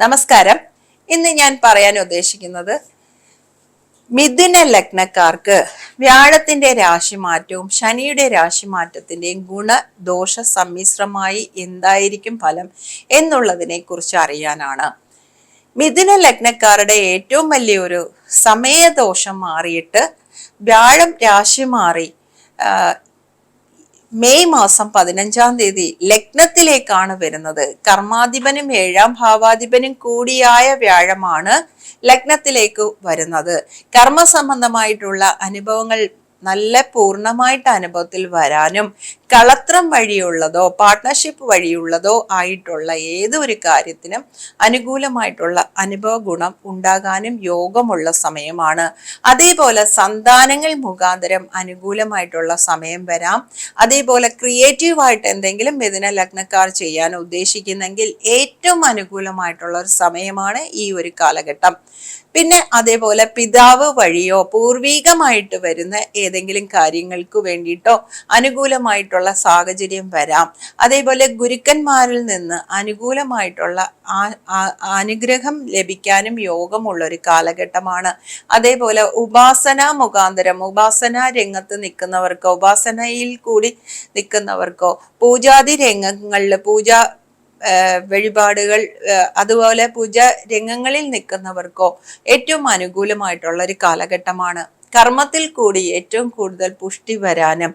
നമസ്കാരം. ഇന്ന് ഞാൻ പറയാൻ ഉദ്ദേശിക്കുന്നത് മിഥുന ലഗ്നക്കാർക്ക് വ്യാഴത്തിന്റെ രാശിമാറ്റവും ശനിയുടെ രാശിമാറ്റത്തിന്റെയും ഗുണദോഷ സമ്മിശ്രമായി എന്തായിരിക്കും ഫലം എന്നുള്ളതിനെ കുറിച്ച് അറിയാനാണ്. മിഥുന ലഗ്നക്കാരുടെ ഏറ്റവും വലിയൊരു സമയദോഷം മാറിയിട്ട് വ്യാഴം രാശി മാറി മെയ് മാസം പതിനഞ്ചാം തീയതി ലഗ്നത്തിലേക്കാണ് വരുന്നത്. കർമാധിപനും ഏഴാം ഭാവാധിപനും കൂടിയായ വ്യാഴമാണ് ലഗ്നത്തിലേക്ക് വരുന്നത്. കർമ്മ സംബന്ധമായിട്ടുള്ള അനുഭവങ്ങൾ നല്ല പൂർണമായിട്ട് അനുഭവത്തിൽ വരാനും കളത്രം വഴിയുള്ളതോ പാർട്ട്ണർഷിപ്പ് വഴിയുള്ളതോ ആയിട്ടുള്ള ഏതൊരു കാര്യത്തിനും അനുകൂലമായിട്ടുള്ള അനുഭവ ഗുണം ഉണ്ടാകാനും യോഗമുള്ള സമയമാണ്. അതേപോലെ സന്താനങ്ങൾ മുഖാന്തരം അനുകൂലമായിട്ടുള്ള സമയം വരാം. അതേപോലെ ക്രിയേറ്റീവായിട്ട് എന്തെങ്കിലും മിഥുന ലഗ്നക്കാർ ചെയ്യാൻ ഉദ്ദേശിക്കുന്നെങ്കിൽ ഏറ്റവും അനുകൂലമായിട്ടുള്ള ഒരു സമയമാണ് ഈ ഒരു കാലഘട്ടം. പിന്നെ അതേപോലെ പിതാവ് വഴിയോ പൂർവീകമായിട്ട് വരുന്ന ഏതെങ്കിലും കാര്യങ്ങൾക്ക് വേണ്ടിയിട്ടോ അനുകൂലമായിട്ടുള്ള സാഹചര്യം വരാം. അതേപോലെ ഗുരുക്കന്മാരിൽ നിന്ന് അനുകൂലമായിട്ടുള്ള അനുഗ്രഹം ലഭിക്കാനും യോഗമുള്ള ഒരു കാലഘട്ടമാണ്. അതേപോലെ ഉപാസന മുഖാന്തരം ഉപാസന രംഗത്ത് നിൽക്കുന്നവർക്കോ ഉപാസനയിൽ കൂടി നിൽക്കുന്നവർക്കോ പൂജാതി രംഗങ്ങളിൽ പൂജ വഴിപാടുകൾ അതുപോലെ പൂജ രംഗങ്ങളിൽ നിൽക്കുന്നവർക്കോ ഏറ്റവും അനുകൂലമായിട്ടുള്ള ഒരു കാലഘട്ടമാണ്. കർമ്മത്തിൽ കൂടി ഏറ്റവും കൂടുതൽ പുഷ്ടി വരാനും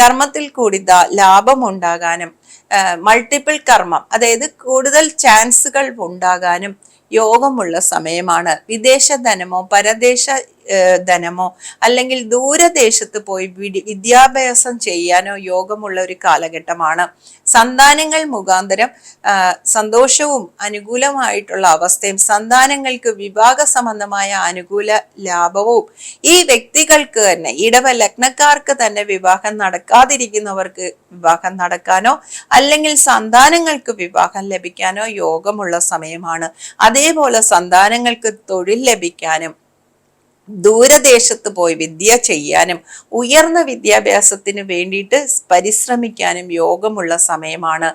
കർമ്മത്തിൽ കൂടി ലാഭം ഉണ്ടാകാനും മൾട്ടിപ്പിൾ കർമ്മം അതായത് കൂടുതൽ ചാൻസുകൾ ഉണ്ടാകാനും യോഗമുള്ള സമയമാണ്. വിദേശ ധനമോ പരദേശ ധനമോ അല്ലെങ്കിൽ ദൂരദേശത്ത് പോയി വിദ്യാഭ്യാസം ചെയ്യാനോ യോഗമുള്ള ഒരു കാലഘട്ടമാണ്. സന്താനങ്ങൾ മുഖാന്തരം സന്തോഷവും അനുകൂലമായിട്ടുള്ള അവസ്ഥയും സന്താനങ്ങൾക്ക് വിവാഹ സംബന്ധമായ അനുകൂല ലാഭവും ഈ വ്യക്തികൾക്ക് തന്നെ ഇടവ ലഗ്നക്കാർക്ക് തന്നെ വിവാഹം നടക്കാതിരിക്കുന്നവർക്ക് വിവാഹം നടക്കാനോ അല്ലെങ്കിൽ സന്താനങ്ങൾക്ക് വിവാഹം ലഭിക്കാനോ യോഗമുള്ള സമയമാണ്. അതേപോലെ സന്താനങ്ങൾക്ക് തൊഴിൽ ലഭിക്കാനും ദൂരദേശത്ത് പോയി വിദ്യ ചെയ്യാനും ഉയർന്ന വിദ്യാഭ്യാസത്തിന് വേണ്ടിയിട്ട് പരിശ്രമിക്കാനും യോഗമുള്ള സമയമാണ്.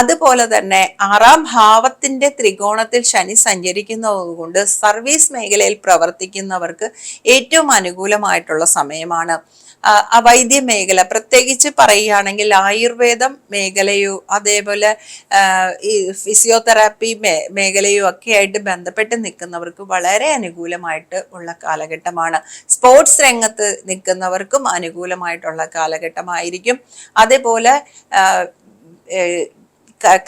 അതുപോലെ തന്നെ ആറാം ഭാവത്തിന്റെ ത്രികോണത്തിൽ ശനി സഞ്ചരിക്കുന്നതുകൊണ്ട് സർവീസ് മേഖലയിൽ പ്രവർത്തിക്കുന്നവർക്ക് ഏറ്റവും അനുകൂലമായിട്ടുള്ള സമയമാണ്. വൈദ്യ മേഖല. പ്രത്യേകിച്ച് പറയുകയാണെങ്കിൽ ആയുർവേദം മേഖലയോ അതേപോലെ ഈ ഫിസിയോതെറാപ്പി മേ മേഖലയോ ഒക്കെ ആയിട്ട് ബന്ധപ്പെട്ട് നിൽക്കുന്നവർക്ക് വളരെ അനുകൂലമായിട്ട് ഉള്ള കാലഘട്ടമാണ്. സ്പോർട്സ് രംഗത്ത് നിൽക്കുന്നവർക്കും അനുകൂലമായിട്ടുള്ള കാലഘട്ടമായിരിക്കും. അതേപോലെ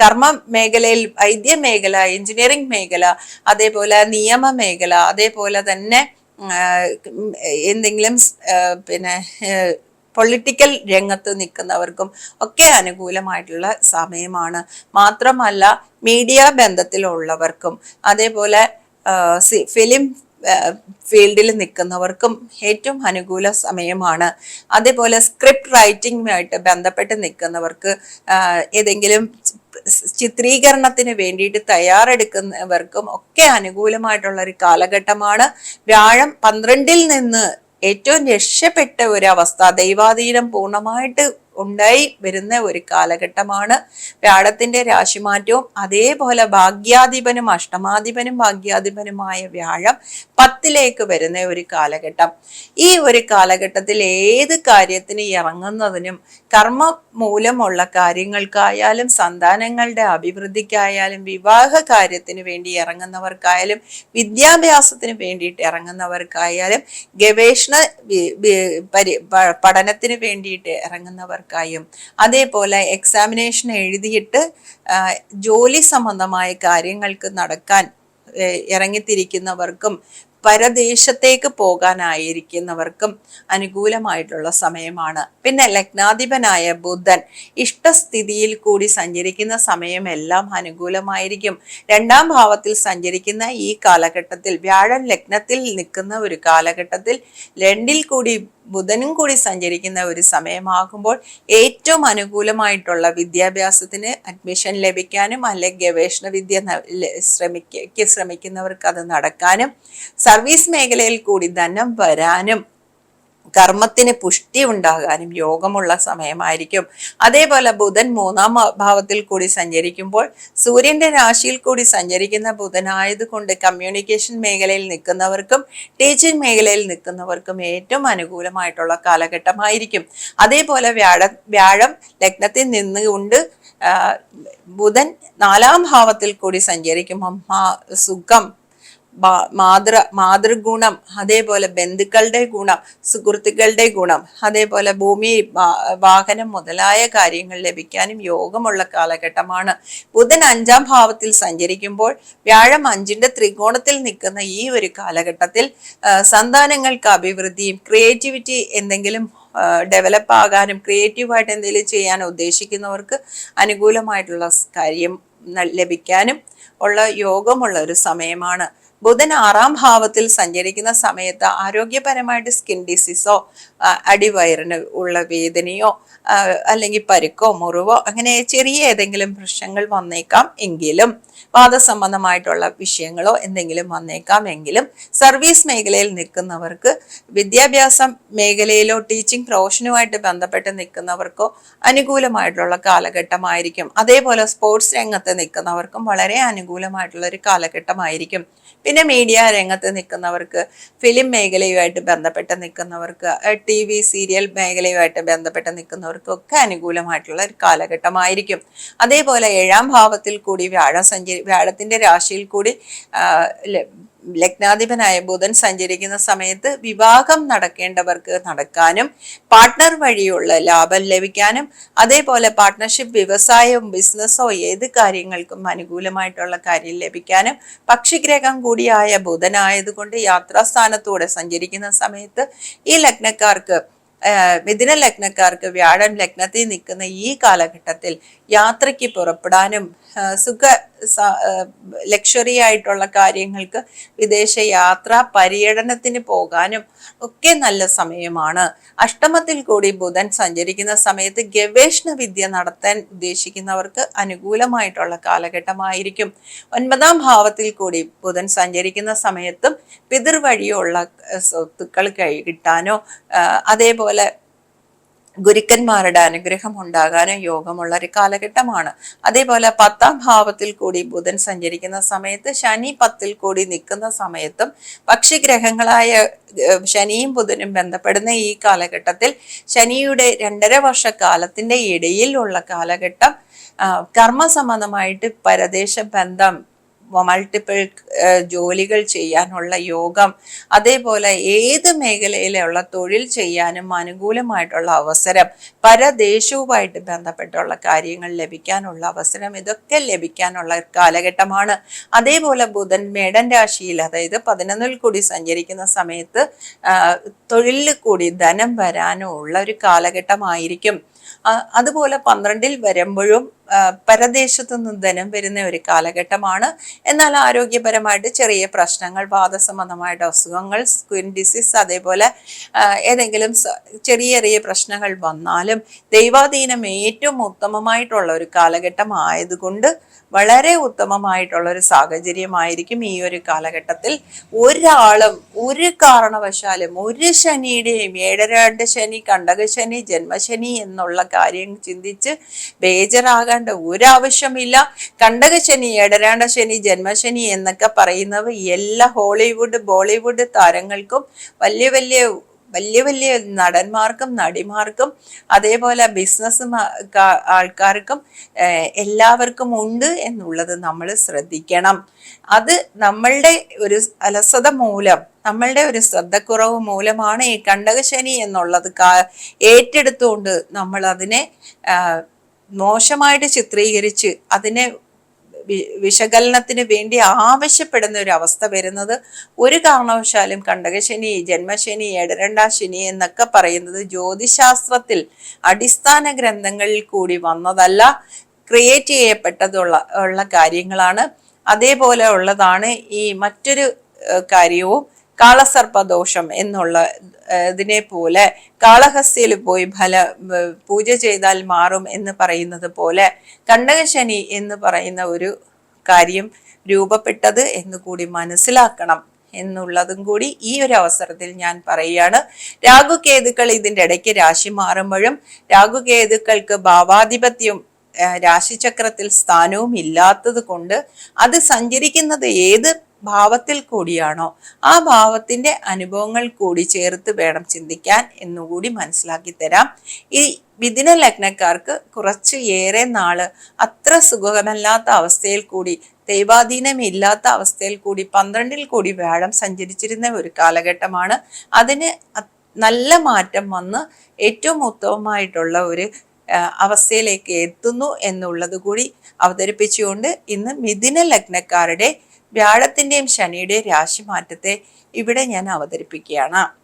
കർമ്മ മേഖലയിൽ വൈദ്യ മേഖല എഞ്ചിനീയറിംഗ് മേഖല അതേപോലെ നിയമ മേഖല അതേപോലെ തന്നെ എന്തെങ്കിലും പിന്നെ പൊളിറ്റിക്കൽ രംഗത്ത് നിൽക്കുന്നവർക്കും ഒക്കെ അനുകൂലമായിട്ടുള്ള സമയമാണ്. മാത്രമല്ല മീഡിയ ബന്ധത്തിലുള്ളവർക്കും അതേപോലെ ഫിലിം ഫീൽഡിൽ നിൽക്കുന്നവർക്കും ഏറ്റവും അനുകൂല സമയമാണ്. അതേപോലെ സ്ക്രിപ്റ്റ് റൈറ്റിംഗുമായിട്ട് ബന്ധപ്പെട്ട് നിൽക്കുന്നവർക്ക് ഏതെങ്കിലും ചിത്രീകരണത്തിന് വേണ്ടിയിട്ട് തയ്യാറെടുക്കുന്നവർക്കും ഒക്കെ അനുകൂലമായിട്ടുള്ള ഒരു കാലഘട്ടമാണ്. വ്യാഴം പന്ത്രണ്ടിൽ നിന്ന് ഏറ്റവും രക്ഷപ്പെട്ട ഒരവസ്ഥ ദൈവാധീനം പൂർണമായിട്ട് ഉണ്ടായി വരുന്ന ഒരു കാലഘട്ടമാണ്. വ്യാഴത്തിന്റെ രാശിമാറ്റവും അതേപോലെ ഭാഗ്യാധിപനും അഷ്ടമാധിപനും ഭാഗ്യാധിപനുമായ വ്യാഴം പത്തിലേക്ക് വരുന്ന ഒരു കാലഘട്ടം. ഈ ഒരു കാലഘട്ടത്തിൽ ഏത് കാര്യത്തിന് ഇറങ്ങുന്നതിനും കർമ്മ മൂലമുള്ള കാര്യങ്ങൾക്കായാലും സന്താനങ്ങളുടെ അഭിവൃദ്ധിക്കായാലും വിവാഹ കാര്യത്തിന് വേണ്ടി ഇറങ്ങുന്നവർക്കായാലും വിദ്യാഭ്യാസത്തിന് വേണ്ടിയിട്ട് ഇറങ്ങുന്നവർക്കായാലും ഗവേഷണ പഠനത്തിന് വേണ്ടിയിട്ട് ഇറങ്ങുന്നവർക്കായും അതേപോലെ എക്സാമിനേഷൻ എഴുതിയിട്ട് ജോലി സംബന്ധമായ കാര്യങ്ങൾക്ക് നടക്കാൻ ഇറങ്ങിത്തിരിക്കുന്നവർക്കും പരദേശത്തേക്ക് പോകാനായിരിക്കുന്നവർക്കും അനുകൂലമായിട്ടുള്ള സമയമാണ്. പിന്നെ ലഗ്നാധിപനായ ബുധൻ ഇഷ്ടസ്ഥിതിയിൽ കൂടി സഞ്ചരിക്കുന്ന സമയമെല്ലാം അനുകൂലമായിരിക്കും. രണ്ടാം ഭാവത്തിൽ സഞ്ചരിക്കുന്ന ഈ കാലഘട്ടത്തിൽ വ്യാഴൻ ലഗ്നത്തിൽ നിൽക്കുന്ന ഒരു കാലഘട്ടത്തിൽ രണ്ടിൽ കൂടി ബുധനും കൂടി സഞ്ചരിക്കുന്ന ഒരു സമയമാകുമ്പോൾ ഏറ്റവും അനുകൂലമായിട്ടുള്ള വിദ്യാഭ്യാസത്തിന് അഡ്മിഷൻ ലഭിക്കാനും അല്ലെങ്കിൽ ഗവേഷണ വിദ്യ ശ്രമിക്ക ശ്രമിക്കുന്നവർക്ക് അത് നടക്കാനും സർവീസ് മേഖലയിൽ കൂടി ധനം വരാനും കർമ്മത്തിന് പുഷ്ടി ഉണ്ടാകാനും യോഗമുള്ള സമയമായിരിക്കും. അതേപോലെ ബുധൻ മൂന്നാം ഭാവത്തിൽ കൂടി സഞ്ചരിക്കുമ്പോൾ സൂര്യന്റെ രാശിയിൽ കൂടി സഞ്ചരിക്കുന്ന ബുധനായതുകൊണ്ട് കമ്മ്യൂണിക്കേഷൻ മേഖലയിൽ നിൽക്കുന്നവർക്കും ടീച്ചിങ് മേഖലയിൽ നിൽക്കുന്നവർക്കും ഏറ്റവും അനുകൂലമായിട്ടുള്ള കാലഘട്ടമായിരിക്കും. അതേപോലെ വ്യാഴ വ്യാഴം ലഗ്നത്തിൽ നിന്നുകൊണ്ട് ബുധൻ നാലാം ഭാവത്തിൽ കൂടി സഞ്ചരിക്കുമ്പോൾ സുഖം മാതൃ മാതൃഗുണം അതേപോലെ ബന്ധുക്കളുടെ ഗുണം സുഹൃത്തുക്കളുടെ ഗുണം അതേപോലെ ഭൂമി വാഹനം മുതലായ കാര്യങ്ങൾ ലഭിക്കാനും യോഗമുള്ള കാലഘട്ടമാണ്. ബുധൻ അഞ്ചാം ഭാവത്തിൽ സഞ്ചരിക്കുമ്പോൾ വ്യാഴം അഞ്ചിന്റെ ത്രികോണത്തിൽ നിൽക്കുന്ന ഈ ഒരു കാലഘട്ടത്തിൽ സന്താനങ്ങൾക്ക് അഭിവൃദ്ധിയും ക്രിയേറ്റിവിറ്റി എന്തെങ്കിലും ഡെവലപ്പ് ആകാനും ക്രിയേറ്റീവായിട്ട് എന്തെങ്കിലും ചെയ്യാൻ ഉദ്ദേശിക്കുന്നവർക്ക് അനുകൂലമായിട്ടുള്ള കാര്യം ലഭിക്കാനും ഉള്ള യോഗമുള്ള ഒരു സമയമാണ്. ബുധൻ ആറാം ഭാവത്തിൽ സഞ്ചരിക്കുന്ന സമയത്ത് ആരോഗ്യപരമായിട്ട് സ്കിൻ ഡിസീസോ അടിവയറിന് ഉള്ള വേദനയോ അല്ലെങ്കിൽ പരുക്കോ മുറിവോ അങ്ങനെ ചെറിയ ഏതെങ്കിലും പ്രശ്നങ്ങൾ വന്നേക്കാം എങ്കിലും വാദസംബന്ധമായിട്ടുള്ള വിഷയങ്ങളോ എന്തെങ്കിലും വന്നേക്കാം എങ്കിലും സർവീസ് മേഖലയിൽ നിൽക്കുന്നവർക്ക് വിദ്യാഭ്യാസ മേഖലയിലോ ടീച്ചിങ് പ്രൊഫഷനുമായിട്ട് ബന്ധപ്പെട്ട് നിൽക്കുന്നവർക്കോ അനുകൂലമായിട്ടുള്ള കാലഘട്ടമായിരിക്കും. അതേപോലെ സ്പോർട്സ് രംഗത്ത് നിൽക്കുന്നവർക്കും വളരെ അനുകൂലമായിട്ടുള്ള ഒരു കാലഘട്ടമായിരിക്കും. പിന്നെ മീഡിയ രംഗത്ത് നിൽക്കുന്നവർക്ക് ഫിലിം മേഖലയുമായിട്ട് ബന്ധപ്പെട്ട് നിൽക്കുന്നവർക്ക് ടി വി സീരിയൽ മേഖലയുമായിട്ട് ബന്ധപ്പെട്ട് നിൽക്കുന്നവർക്കൊക്കെ അനുകൂലമായിട്ടുള്ള ഒരു കാലഘട്ടമായിരിക്കും. അതേപോലെ ഏഴാം ഭാവത്തിൽ കൂടി വ്യാഴം സഞ്ചരി വ്യാഴത്തിന്റെ രാശിയിൽ കൂടി ലഗ്നാധിപനായ ബുധൻ സഞ്ചരിക്കുന്ന സമയത്ത് വിവാഹം നടക്കേണ്ടവർക്ക് നടക്കാനും പാർട്ട്ണർ വഴിയുള്ള ലാഭം ലഭിക്കാനും അതേപോലെ പാർട്ട്ണർഷിപ്പ് വ്യവസായവും ബിസിനസ്സോ ഏത് കാര്യങ്ങൾക്കും അനുകൂലമായിട്ടുള്ള കാര്യം ലഭിക്കാനും പക്ഷിഗ്രഹം കൂടിയായ ബുധനായതുകൊണ്ട് യാത്രാസ്ഥാനത്തൂടെ സഞ്ചരിക്കുന്ന സമയത്ത് ഈ ലഗ്നക്കാർക്ക് മിഥുന ലഗ്നക്കാർക്ക് വ്യാഴം ലഗ്നത്തിൽ നിൽക്കുന്ന ഈ കാലഘട്ടത്തിൽ യാത്രയ്ക്ക് പുറപ്പെടാനും സുഖ ലക്ഷറി ആയിട്ടുള്ള കാര്യങ്ങൾക്ക് വിദേശ യാത്ര പര്യടനത്തിന് പോകാനും ഒക്കെ നല്ല സമയമാണ്. അഷ്ടമത്തിൽ കൂടി ബുധൻ സഞ്ചരിക്കുന്ന സമയത്ത് ഗവേഷണ വിദ്യ നടത്താൻ ഉദ്ദേശിക്കുന്നവർക്ക് അനുകൂലമായിട്ടുള്ള കാലഘട്ടമായിരിക്കും. ഒൻപതാം ഭാവത്തിൽ കൂടി ബുധൻ സഞ്ചരിക്കുന്ന സമയത്തും പിതൃവഴിയുള്ള സ്വത്തുക്കൾ കൈ കിട്ടാനോ അതേപോലെ ഗുരുക്കന്മാരുടെ അനുഗ്രഹം ഉണ്ടാകാനും യോഗമുള്ള ഒരു കാലഘട്ടമാണ്. അതേപോലെ പത്താം ഭാവത്തിൽ കൂടി ബുധൻ സഞ്ചരിക്കുന്ന സമയത്ത് ശനി പത്തിൽ കൂടി നിൽക്കുന്ന സമയത്തും പക്ഷിഗ്രഹങ്ങളായ ശനിയും ബുധനും ബന്ധപ്പെടുന്ന ഈ കാലഘട്ടത്തിൽ ശനിയുടെ രണ്ടര വർഷ കാലത്തിന്റെ ഇടയിലുള്ള കാലഘട്ടം കർമ്മസംബന്ധമായിട്ട് പരദേശ ബന്ധം മൾട്ടിപ്പിൾ ജോലികൾ ചെയ്യാനുള്ള യോഗം അതേപോലെ ഏത് മേഖലയിലുള്ള തൊഴിൽ ചെയ്യാനും അനുകൂലമായിട്ടുള്ള അവസരം പരദേശവുമായിട്ട് ബന്ധപ്പെട്ടുള്ള കാര്യങ്ങൾ ലഭിക്കാനുള്ള അവസരം ഇതൊക്കെ ലഭിക്കാനുള്ള കാലഘട്ടമാണ്. അതേപോലെ ബുധൻ മേടൻ രാശിയിൽ അതായത് പതിനൊന്നിൽ കൂടി സഞ്ചരിക്കുന്ന സമയത്ത് തൊഴിലിൽ കൂടി ധനം വരാനും ഉള്ള ഒരു കാലഘട്ടമായിരിക്കും. അതുപോലെ പന്ത്രണ്ടിൽ വരുമ്പോഴും പരദേശത്തു നിന്ന് ധനം വരുന്ന ഒരു കാലഘട്ടമാണ്. എന്നാൽ ആരോഗ്യപരമായിട്ട് ചെറിയ പ്രശ്നങ്ങൾ വാദസംബന്ധമായിട്ട് അസുഖങ്ങൾ സ്കിൻ ഡിസീസ് അതേപോലെ ഏതെങ്കിലും ചെറിയ ചെറിയ പ്രശ്നങ്ങൾ വന്നാലും ദൈവാധീനം ഏറ്റവും ഉത്തമമായിട്ടുള്ള ഒരു കാലഘട്ടം ആയതുകൊണ്ട് വളരെ ഉത്തമമായിട്ടുള്ള ഒരു സാഹചര്യമായിരിക്കും ഈ ഒരു കാലഘട്ടത്തിൽ. ഒരാളും ഒരു കാരണവശാലും ഒരു ശനിയുടെയും ഏഴരാണ്ട് ശനി കണ്ടകശനി ജന്മശനി എന്നുള്ള കാര്യം ചിന്തിച്ച് ബേജറാകേണ്ട ഒരാവശ്യമില്ല. കണ്ടകശനി ഏഴരാണ്ട ശനി ജന്മശനി എന്നൊക്കെ പറയുന്നവ എല്ലാ ഹോളിവുഡ് ബോളിവുഡ് താരങ്ങൾക്കും വലിയ വലിയ വലിയ വലിയ നടന്മാർക്കും നടിമാർക്കും അതേപോലെ ബിസിനസ് ആൾക്കാർക്കും എല്ലാവർക്കും ഉണ്ട് എന്നുള്ളത് നമ്മൾ ശ്രദ്ധിക്കണം. അത് നമ്മളുടെ ഒരു അലസത മൂലം നമ്മളുടെ ഒരു ശ്രദ്ധക്കുറവ് മൂലമാണ് ഈ കണ്ടകശനി എന്നുള്ളത് ഏറ്റെടുത്തുകൊണ്ട് നമ്മൾ അതിനെ മോശമായിട്ട് ചിത്രീകരിച്ച് അതിനെ വിശകലനത്തിന് വേണ്ടി ആവശ്യപ്പെടുന്ന ഒരു അവസ്ഥ വരുന്നത് ഒരു കാരണവശാലും കണ്ടകശനി ജന്മശനി ഏഴരണ്ടാം ശനി എന്നൊക്കെ പറയുന്നത് ജ്യോതിശാസ്ത്രത്തിൽ അടിസ്ഥാന ഗ്രന്ഥങ്ങളിൽ കൂടി വന്നതല്ല ക്രിയേറ്റ് ചെയ്യപ്പെട്ടതുള്ള ഉള്ള കാര്യങ്ങളാണ്. അതേപോലെ ഉള്ളതാണ് ഈ മറ്റൊരു കാര്യവും കാളസർപ്പദോഷം എന്നുള്ള ഇതിനെ പോലെ കാളഹസ്തിയിൽ പോയി ഫല പൂജ ചെയ്താൽ മാറും എന്ന് പറയുന്നത് പോലെ കണ്ടകശനി എന്ന് പറയുന്ന ഒരു കാര്യം രൂപപ്പെട്ടത് എന്ന് കൂടി മനസ്സിലാക്കണം എന്നുള്ളതും കൂടി ഈ ഒരു അവസരത്തിൽ ഞാൻ പറയുകയാണ്. രാഹുകേതുക്കൾ ഇതിന്റെ ഇടയ്ക്ക് രാശി മാറുമ്പോഴും രാഹുകേതുക്കൾക്ക് ഭാവാധിപത്യം രാശിചക്രത്തിൽ സ്ഥാനവും ഇല്ലാത്തത് കൊണ്ട് അത് സഞ്ചരിക്കുന്നത് ഏത് ഭാവത്തിൽ കൂടിയാണോ? ആ ഭാവത്തിന്റെ അനുഭവങ്ങൾ കൂടി ചേർത്ത് വേണം ചിന്തിക്കാൻ എന്നുകൂടി മനസ്സിലാക്കി തരാം. ഈ മിഥുന ലഗ്നക്കാർക്ക് കുറച്ച് ഏറെ നാൾ അത്ര സുഖമല്ലാത്ത അവസ്ഥയിൽ കൂടി ദൈവാധീനമില്ലാത്ത അവസ്ഥയിൽ കൂടി പന്ത്രണ്ടിൽ കൂടി വ്യാഴം സഞ്ചരിച്ചിരുന്ന ഒരു കാലഘട്ടമാണ്. അതിന് നല്ല മാറ്റം വന്ന് ഏറ്റവും ഉത്തമമായിട്ടുള്ള ഒരു അവസ്ഥയിലേക്ക് എത്തുന്നു എന്നുള്ളത് കൂടി അവതരിപ്പിച്ചുകൊണ്ട് ഇന്ന് മിഥുന ലഗ്നക്കാരുടെ വ്യാഴത്തിന്റെയും ശനിയുടെയും രാശിമാറ്റത്തെ ഇവിടെ ഞാൻ അവതരിപ്പിക്കുകയാണ്.